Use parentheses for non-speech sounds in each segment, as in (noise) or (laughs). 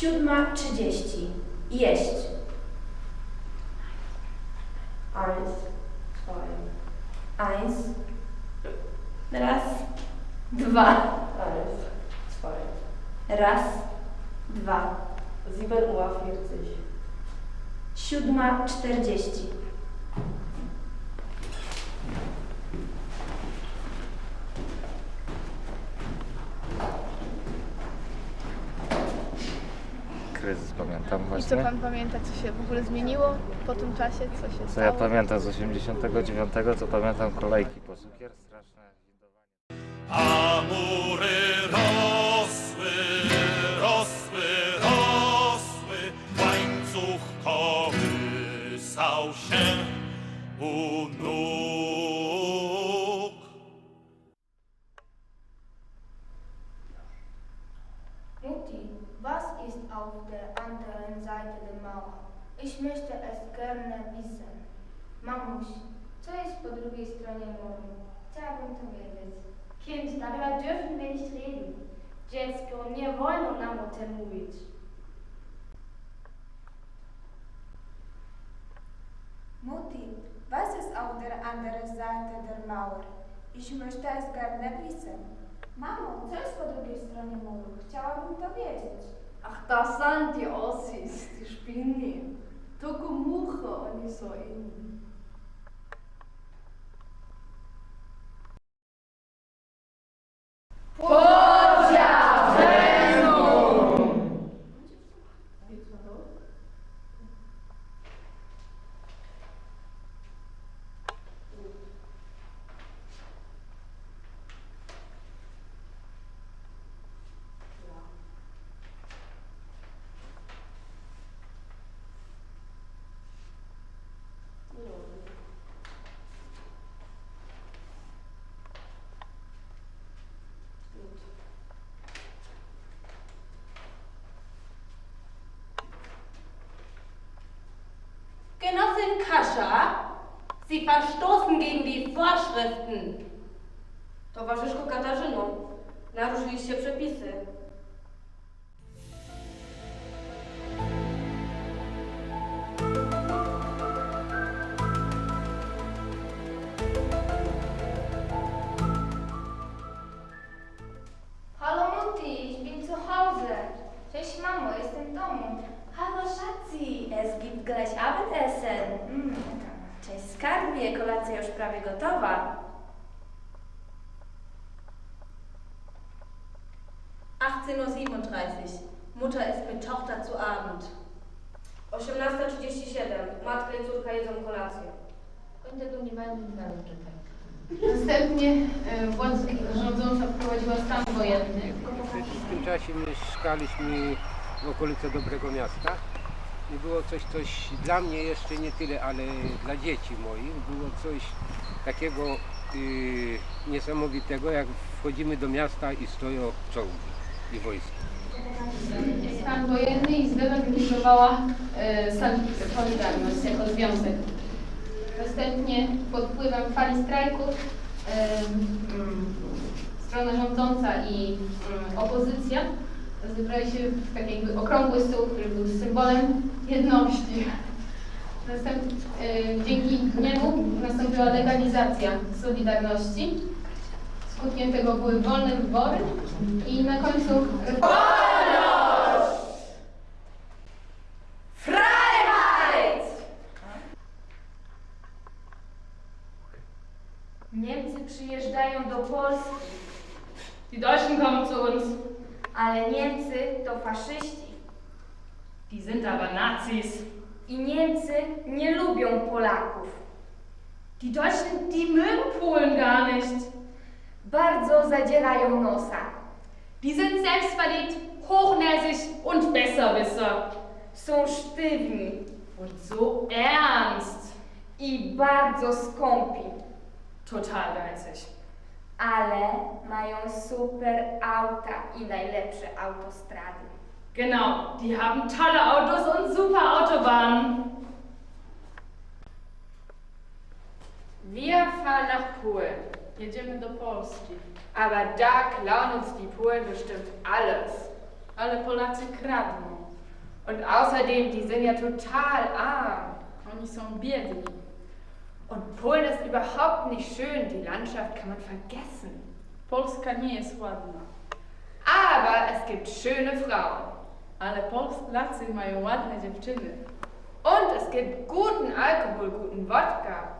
Siódma trzydzieści. Jeść. Eins, zwei. Eins. Raz. Dwa. Eins, zwei. Raz. Dwa. Sieben Uhr vierzig. Siódma czterdzieści. Kryzys pamiętam I co właśnie. pan pamięta, co się w ogóle zmieniło po tym czasie? Co się Co stało? ja pamiętam z 89, to pamiętam kolejki po cukier straszne. A mury rosły, rosły, rosły, łańcuch kołysał się u nóg. Mauer? Ich möchte es gerne wissen. Mamuś, co jest po drugiej stronie muru? Chciałabym to wiedzieć. Kind, darüber dürfen wir nicht reden. Dziecko, nie wolno nam o tym mówić. Mutti, was ist auf der anderen Seite der Mauer? Ich möchte es gerne wissen. Mamo, co jest po drugiej stronie muru? Chciałabym to wiedzieć. Ach, das sind die Ossis, die Spinne. Tukumucha, und ich so innen. Oh! Kascha, Sie verstoßen gegen die Vorschriften. Towarzyszko Katarzyno, naruszyliście przepisy. Tego nie mają czekać. Następnie e, władza rządząca wprowadziła stan wojenny. W tym czasie mieszkaliśmy w okolicy Dobrego Miasta i było coś, coś dla mnie jeszcze nie tyle, ale dla dzieci moich było coś takiego y, niesamowitego, jak wchodzimy do miasta i stoją czołgi i wojsko. Stan wojenny i zdelegalizowała e, Sal- Solidarność jako związek. Następnie pod wpływem fali strajków mm, strona rządząca i mm, opozycja zebrali się w taki jakby okrągły stół, który był symbolem jedności. Następ, dzięki niemu nastąpiła legalizacja Solidarności. Skutkiem tego były wolne wybory i na końcu Niemcy przyjeżdżają do Polski, Die Deutschen kommen zu uns. ale Niemcy to faszyści. Die sind aber Nazis. I Niemcy nie lubią Polaków. Die Deutschen, die mögen Polen gar nicht. Bardzo zadzierają nosa. Die sind selbstverliebt hochnäsig und Besserwisser. Są sztywni Und so ernst. i bardzo skąpi, Total geizig. ale mają super auta i najlepsze autostrady. Genau, die haben tolle Autos und super Autobahnen. Wir fahren nach Polen. Jedziemy do Polski. Aber da klauen uns die Polen bestimmt alles. Ale Polacy kradną. Und außerdem, die sind ja total arm. Oni są biedni. Und Polen ist überhaupt nicht schön. Die Landschaft kann man vergessen. Polska nie jest ładna. Aber es gibt schöne Frauen. Ale Polacy mają ładne dziewczyny. Und es gibt guten Alkohol, guten Wodka.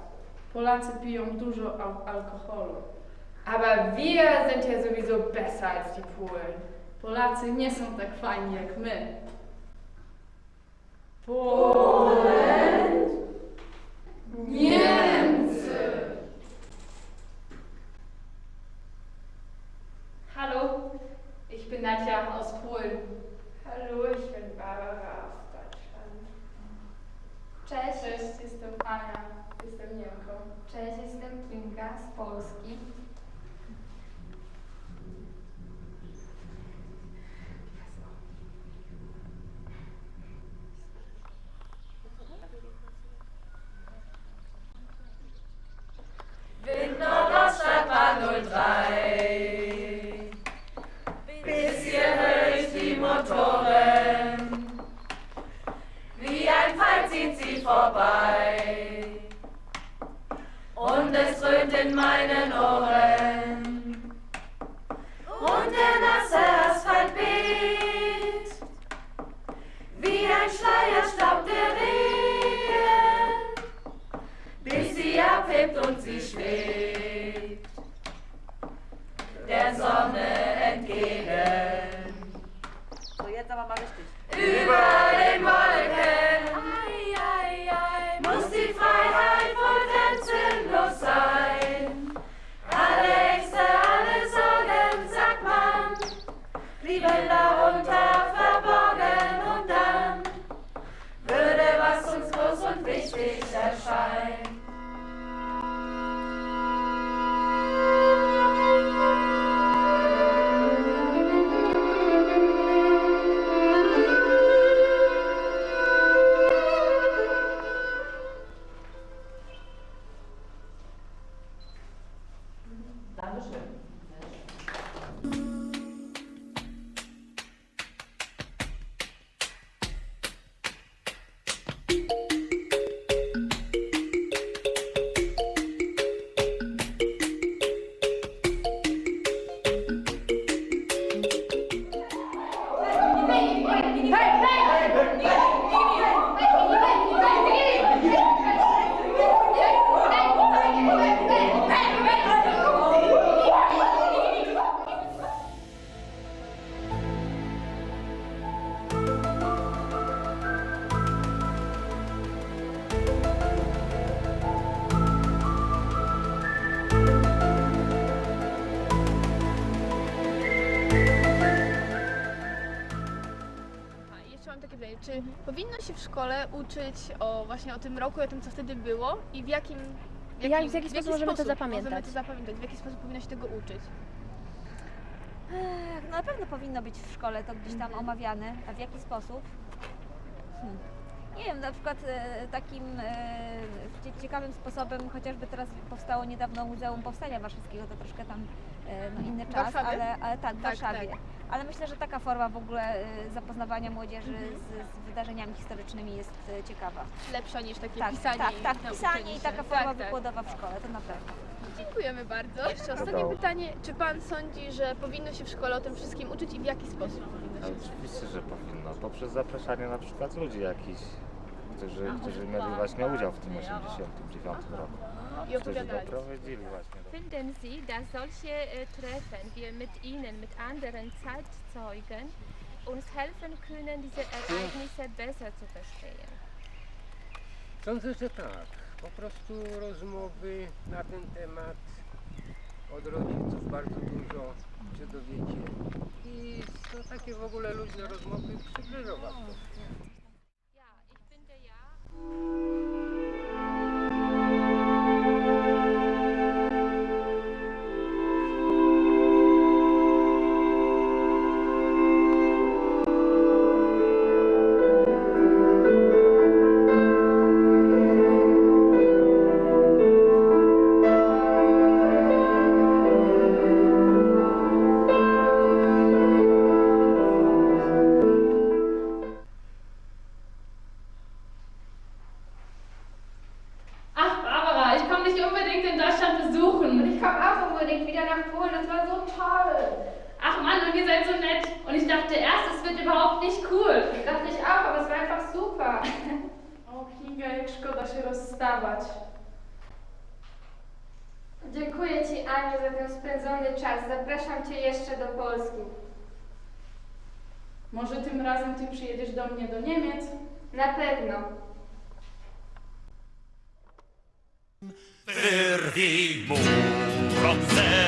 Polacy piją dużo al alkoholu. Aber wir sind ja sowieso besser als die Polen. Polacy nie są tak fajni jak my. Polen? Niemcy! Hallo, ich bin Nadja aus Polen. Hallo, ich bin Barbara aus Deutschland. Cześć, Cześć, jestem Ania, jestem Niemką. cześć, jestem Kinga z Polski. Dröhnt in meinen Ohren. Und der nasse Asphalt bebt. Wie ein Schleier staubt der Regen bis sie abhebt und sie schwebt mam takie pytanie, czy powinno się w szkole uczyć o właśnie o tym roku, o tym co wtedy było i w jakim... W Jak- w jaki sposób możemy to zapamiętać? Możemy to zapamiętać, w jaki sposób powinno się tego uczyć? Ech, no na pewno powinno być w szkole to gdzieś tam omawiane, a w jaki sposób? Hmm. Nie wiem, na przykład e, takim e, cie- ciekawym sposobem, chociażby teraz powstało niedawno Muzeum Powstania Warszawskiego, to troszkę tam e, no, inny czas, Warszawie? ale, ale tak, w Tak, Warszawie. tak. Ale myślę, że taka forma w ogóle e, zapoznawania młodzieży z, z wydarzeniami historycznymi jest e, ciekawa. Lepsza niż takie Tak, pisanie tak, tak, pisanie i taka forma tak, tak. wykładowa w szkole, to na pewno. Dziękujemy bardzo. Jeszcze ostatnie Wiadomo. pytanie, czy Pan sądzi, że powinno się w szkole o tym wszystkim uczyć i w jaki sposób powinno się? oczywiście, że powinno. Poprzez zapraszanie na przykład ludzi jakichś, którzy, którzy mieli właśnie udział w tym 89 roku. Finden Sie, dass solche äh, Treffen wir mit Ihnen, mit anderen Zeitzeugen, uns helfen können, diese Ereignisse besser zu verstehen? Sądzę, że tak. Po prostu rozmowy na ten temat od rodziców bardzo dużo się dowiecie. I to takie w ogóle luźne rozmowy przybliżą was to. Ach, unbedingt in Deutschland besuchen. Und ich komme auch unbedingt wieder nach Polen. Das war so toll. Ach Mann, und ihr seid so nett. Und ich dachte erst, es wird überhaupt nicht cool. Dachte ich auch, aber es war einfach super. (laughs) O, Kinga, jak szkoda się rozstawać. Dziękuję Ci, Aniu, za ten spędzony czas. Zapraszam Cię jeszcze do Polski. Może tym razem ty przyjedziesz do mnie do Niemiec? Na pewno. Hey, more of them.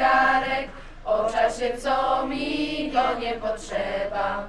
Zegarek, o czasie co mi go nie potrzeba.